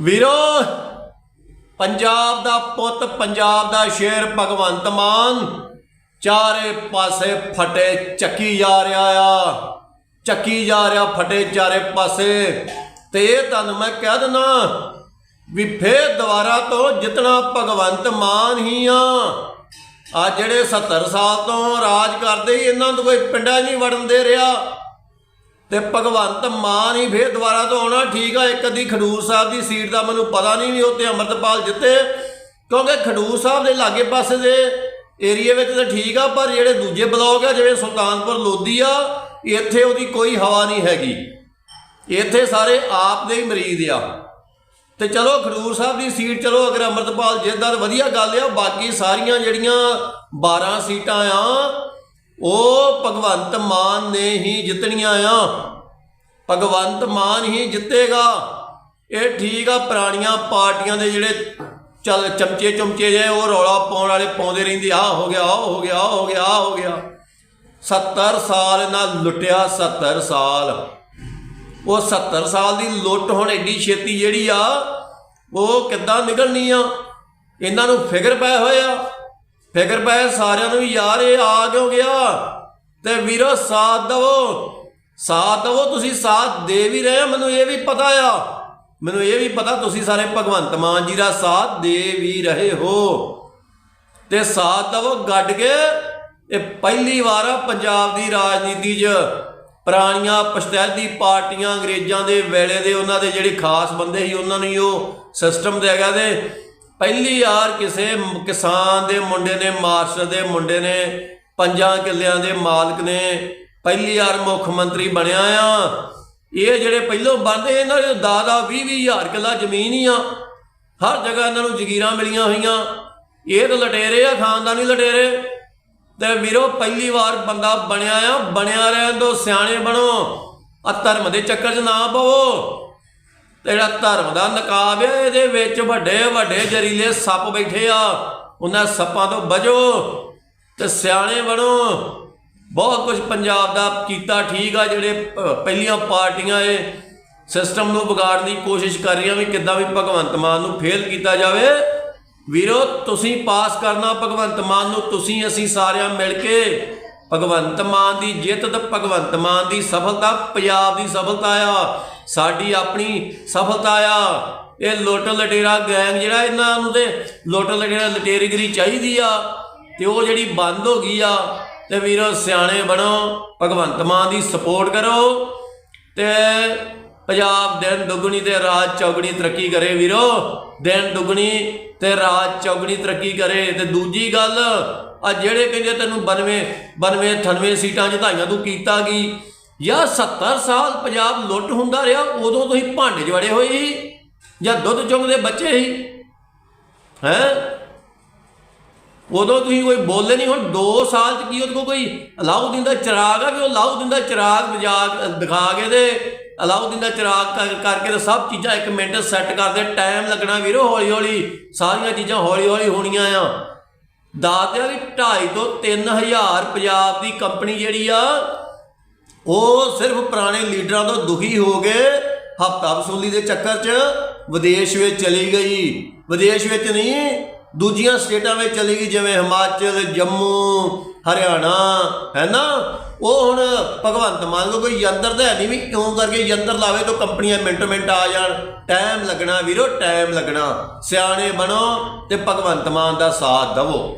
ਵੀਰੋ, ਪੰਜਾਬ ਦਾ ਪੁੱਤ, ਪੰਜਾਬ ਦਾ ਸ਼ੇਰ ਭਗਵੰਤ ਮਾਨ ਚਾਰੇ ਪਾਸੇ ਫਟੇ, ਚੱਕੀ ਜਾ ਰਿਹਾ ਆ। ਚੱਕੀ ਜਾ ਰਿਹਾ ਫਟੇ ਚਾਰੇ ਪਾਸੇ ਤੇ ਇਹ ਤੁਹਾਨੂੰ ਮੈਂ ਕਹਿ ਦਿੰਦਾ ਵੀ ਫੇਰ ਦੁਬਾਰਾ ਤੋਂ ਜਿੱਤਣਾ ਭਗਵੰਤ ਮਾਨ ਹੀ ਆ। ਆ ਜਿਹੜੇ 70 ਸਾਲ ਤੋਂ ਰਾਜ ਕਰਦੇ ਇਹਨਾਂ ਨੂੰ ਕੋਈ ਪਿੰਡਾਂ ਨਹੀਂ ਵੜਨ ਦੇ ਰਿਹਾ। ਤੇ ਭਗਵੰਤ ਮਾਨ ਹੀ ਫੇਰ ਦੁਬਾਰਾ ਤੋਂ ਆਉਣਾ। ਠੀਕ ਆ, ਇੱਕ ਅੱਧੀ ਖਡੂਰ ਸਾਹਿਬ ਦੀ ਸੀਟ ਦਾ ਮੈਨੂੰ ਪਤਾ ਨਹੀਂ ਵੀ ਉੱਤੇ ਅੰਮ੍ਰਿਤਪਾਲ ਜਿੱਤੇ, ਕਿਉਂਕਿ ਖਡੂਰ ਸਾਹਿਬ ਦੇ ਲਾਗੇ ਪਾਸੇ ਦੇ ਏਰੀਏ ਵਿੱਚ ਤਾਂ ਠੀਕ ਆ, ਪਰ ਜਿਹੜੇ ਦੂਜੇ ਬਲਾਕ ਆ, ਜਿਵੇਂ ਸੁਲਤਾਨਪੁਰ ਲੋਧੀ ਆ, ਇੱਥੇ ਉਹਦੀ ਕੋਈ ਹਵਾ ਨਹੀਂ ਹੈਗੀ। ਇੱਥੇ ਸਾਰੇ ਆਪ ਦੇ ਹੀ ਮਰੀਜ਼ ਆ। ਤੇ ਚਲੋ ਖਡੂਰ ਸਾਹਿਬ ਦੀ ਸੀਟ, ਚਲੋ ਅਗਰ ਅੰਮ੍ਰਿਤਪਾਲ ਜਿੱਤਦਾ ਤਾਂ ਵਧੀਆ ਗੱਲ ਆ, ਬਾਕੀ ਸਾਰੀਆਂ ਜਿਹੜੀਆਂ 12 ਸੀਟਾਂ ਆ ਉਹ ਭਗਵੰਤ ਮਾਨ ਨੇ ਹੀ ਜਿੱਤਣੀਆਂ ਆ। ਭਗਵੰਤ ਮਾਨ ਹੀ ਜਿੱਤੇਗਾ। ਇਹ ਠੀਕ ਆ, ਪੁਰਾਣੀਆਂ ਪਾਰਟੀਆਂ ਦੇ ਜਿਹੜੇ ਚੱਲ ਚਮਚੇ ਚਮਚੇ ਜੇ, ਉਹ ਰੌਲਾ ਪਾਉਣ ਵਾਲੇ ਪਾਉਂਦੇ ਰਹਿੰਦੇ ਆ ਹੋ ਗਿਆ ਆਹ ਹੋ ਗਿਆ, ਆਹ ਹੋ ਗਿਆ, ਆਹ ਹੋ ਗਿਆ। 70 ਸਾਲ ਇਹਨਾਂ ਲੁੱਟਿਆ 70 ਸਾਲ। ਉਹ 70 ਸਾਲ ਦੀ ਲੁੱਟ ਹੁਣ ਐਡੀ ਛੇਤੀ ਜਿਹੜੀ ਆ, ਉਹ ਕਿੱਦਾਂ ਨਿਕਲਣੀ ਆ? ਇਹਨਾਂ ਨੂੰ ਫਿਕਰ ਪੈ ਹੋਇਆ। ਫਿਕਰ ਪਏ ਸਾਰਿਆਂ ਨੂੰ ਵੀ ਯਾਰ ਇਹ ਆ ਕਿਉਂ ਗਿਆ? ਤੇ ਵੀਰੋ ਸਾਥ ਦਵੋ। ਸਾਥ ਦਵੋ ਤੁਸੀਂ ਸਾਥ ਦੇ ਵੀ ਰਹੇ ਹੋ, ਮੈਨੂੰ ਇਹ ਵੀ ਪਤਾ ਆ। ਮੈਨੂੰ ਇਹ ਵੀ ਪਤਾ ਤੁਸੀਂ ਸਾਰੇ ਭਗਵੰਤ ਮਾਨ ਜੀ ਦਾ ਸਾਥ ਦੇ ਵੀ ਰਹੇ ਹੋ। ਤੇ ਸਾਥ ਦਵੋ ਗੱਡ ਕੇ ਇਹ ਪਹਿਲੀ ਵਾਰ ਪੰਜਾਬ ਦੀ ਰਾਜਨੀਤੀ 'ਚ। ਪੁਰਾਣੀਆਂ ਪਛਤੈਦੀ ਪਾਰਟੀਆਂ ਅੰਗਰੇਜ਼ਾਂ ਦੇ ਵੇਲੇ ਦੇ ਉਹਨਾਂ ਦੇ ਜਿਹੜੇ ਖਾਸ ਬੰਦੇ ਸੀ ਉਹਨਾਂ ਨੂੰ ਉਹ ਸਿਸਟਮ ਦੇ ਗਿਆ ਤੇ ਪਹਿਲੀ ਯਾਰ ਕਿਸੇ ਕਿਸਾਨ ਦੇ ਮੁੰਡੇ ਨੇ, ਮਾਸਟਰ ਦੇ ਮੁੰਡੇ ਨੇ, ਪੰਜਾਂ ਕਿੱਲਿਆਂ ਦੇ ਮਾਲਕ ਨੇ ਪਹਿਲੀ ਵਾਰ ਮੁੱਖ ਮੰਤਰੀ ਬਣਿਆ ਆ। ਇਹ ਜਿਹੜੇ ਪਹਿਲੋਂ ਬੰਦੇ ਇਹਨਾਂ ਦੇ ਦਾਦਾ 20 ਹਜ਼ਾਰ ਕਿੱਲਾ ਜ਼ਮੀਨ ਹੀ ਆ। ਹਰ ਜਗ੍ਹਾ ਇਹਨਾਂ ਨੂੰ ਜ਼ਗੀਰਾਂ ਮਿਲੀਆਂ ਹੋਈਆਂ। ਇਹ ਤਾਂ ਲਟੇਰੇ ਆ, ਖਾਨਦਾਨੀ ਲਟੇਰੇ। ਤੇ ਵੀਰੋ, ਪਹਿਲੀ ਵਾਰ ਬੰਦਾ ਬਣਿਆ ਆ। ਬਣਿਆ ਰਹਿਣ ਦੋ ਸਿਆਣੇ ਬਣੋ। ਆ ਧਰਮ ਦੇ ਚੱਕਰ 'ਚ ਨਾ ਪਵੋ। ਤੇ ਜਿਹੜਾ ਧਰਮ ਦਾ ਨਕਾਬ ਹੈ, ਇਹਦੇ ਵਿੱਚ ਵੱਡੇ ਵੱਡੇ ਜ਼ਰੀਲੇ ਸੱਪ ਬੈਠੇ ਆ। ਉਹਨਾਂ ਸੱਪਾਂ ਤੋਂ ਬਚੋ ਤੇ ਸਿਆਣੇ ਬਣੋ। ਬਹੁਤ ਕੁਝ ਪੰਜਾਬ ਦਾ ਕੀਤਾ ਠੀਕ ਆ, ਜਿਹੜੇ ਪਹਿਲੀਆਂ ਪਾਰਟੀਆਂ ਇਹ ਸਿਸਟਮ ਨੂੰ ਵਿਗਾੜਨ ਦੀ ਕੋਸ਼ਿਸ਼ ਕਰ ਰਹੀਆਂ ਵੀ ਕਿੱਦਾਂ ਵੀ ਭਗਵੰਤ ਮਾਨ ਨੂੰ ਫੇਲ ਕੀਤਾ ਜਾਵੇ। ਵੀਰੋ, ਤੁਸੀਂ ਪਾਸ ਕਰਨਾ ਭਗਵੰਤ ਮਾਨ ਨੂੰ, ਤੁਸੀਂ ਅਸੀਂ ਸਾਰਿਆਂ ਮਿਲ ਕੇ ਭਗਵੰਤ ਮਾਨ ਦੀ ਜਿੱਤ ਤੇ ਭਗਵੰਤ ਮਾਨ ਦੀ ਸਫਲਤਾ, ਪੰਜਾਬ ਦੀ ਸਫਲਤਾ ਆ। ਸਾਡੀ ਆਪਣੀ ਸਫਲਤਾ ਆ। ਇਹ ਲੋਟ ਲਟੇਰਾ ਗੈਂਗ ਜਿਹੜਾ ਇਹਨਾਂ ਨੂੰ ਤੇ ਲੋਟ ਲਟੇਰਾ ਲਟੇਰੀਗਰੀ ਚਾਹੀਦੀ ਆ ਤੇ ਉਹ ਜਿਹੜੀ ਬੰਦ ਹੋ ਗਈ ਆ ਤੇ ਵੀਰੋ ਸਿਆਣੇ ਬਣੋ, ਭਗਵੰਤ ਮਾਨ ਦੀ ਸਪੋਰਟ ਕਰੋ ਤੇ ਪੰਜਾਬ ਦਿਨ ਦੁੱਗਣੀ ਤੇ ਰਾਤ ਚੌਗਣੀ ਤਰੱਕੀ ਕਰੇ ਵੀਰੋ। ਦਿਨ ਦੁੱਗਣੀ ਤੇ ਰਾਤ ਚੌਗਣੀ ਤਰੱਕੀ ਕਰੇ। ਤੇ ਦੂਜੀ ਗੱਲ ਆ ਜਿਹੜੇ ਕਹਿੰਦੇ ਤੈਨੂੰ 92 92 98 ਸੀਟਾਂ ਜਿਤਾਈਆਂ ਤੂੰ ਕੀਤਾ ਕੀ? ਜਾਂ 70 ਸਾਲ ਪੰਜਾਬ ਲੁੱਟ ਹੁੰਦਾ ਰਿਹਾ, ਉਦੋਂ ਤੁਸੀਂ ਭਾਂਡੇ 'ਚ ਹੋਏ ਸੀ ਜਾਂ ਦੁੱਧ ਚੁੰਗਦੇ ਬੱਚੇ ਸੀ? ਹੈ? ਉਦੋਂ ਤੁਸੀਂ ਕੋਈ ਬੋਲੇ ਨਹੀਂ, ਹੁਣ 2 ਸਾਲ ਚ ਕੀ ਉਹਦੇ ਕੋਲ ਕੋਈ ਅਲਾਉਦੀਨ ਦਾ ਚਿਰਾਗ ਆ? ਵੀ ਉਹ ਅਲਾਉਦੀਨ ਦਾ ਚਿਰਾਗ ਮਜ਼ਾਕ ਦਿਖਾ ਕੇ ਤੇ ਅਲਾਉਦੀਨ ਦਾ ਚਿਰਾਗ ਕਰ- ਕਰਕੇ ਤੇ ਸਭ ਚੀਜ਼ਾਂ ਇੱਕ ਮਿੰਟ ਸੈੱਟ ਕਰਦੇ। ਟਾਈਮ ਲੱਗਣਾ ਵੀਰੋ, ਹੌਲੀ ਹੌਲੀ। ਸਾਰੀਆਂ ਚੀਜ਼ਾਂ ਹੌਲੀ ਹੌਲੀ ਹੋਣੀਆਂ ਆ। ਦਾਤਿਆ ਵੀ 2.5 ਤੋਂ 3000 ਪੰਜਾਬ ਦੀ ਕੰਪਨੀ ਜਿਹੜੀ ਆ, ਉਹ ਸਿਰਫ ਪੁਰਾਣੇ ਲੀਡਰਾਂ ਤੋਂ ਦੁਖੀ ਹੋ ਕੇ ਹਫਤਾ ਵਸੂਲੀ ਦੇ ਚੱਕਰ 'ਚ ਵਿਦੇਸ਼ ਵਿੱਚ ਚਲੀ ਗਈ। ਵਿਦੇਸ਼ ਵਿੱਚ ਨਹੀਂ ਦੂਜੀਆਂ ਸਟੇਟਾਂ ਵਿੱਚ ਚਲੀ ਗਈ, ਜਿਵੇਂ ਹਿਮਾਚਲ, ਜੰਮੂ, ਹਰਿਆਣਾ, ਹੈ ਨਾ? ਉਹ ਹੁਣ ਭਗਵੰਤ ਮਾਨ ਕੋ ਕੋਈ ਯੰਤਰ ਤਾਂ ਹੈ ਨਹੀਂ ਵੀ ਕਿਉਂ ਕਰਕੇ ਯੰਤਰ ਲਾਵੇ ਤਾਂ ਕੰਪਨੀਆਂ ਮਿੰਟ ਮਿੰਟ ਆ ਜਾਣ। ਟਾਈਮ ਲੱਗਣਾ ਵੀਰੋ, ਟਾਈਮ ਲੱਗਣਾ। ਸਿਆਣੇ ਬਣੋ ਤੇ ਭਗਵੰਤ ਮਾਨ ਦਾ ਸਾਥ ਦਵੋ।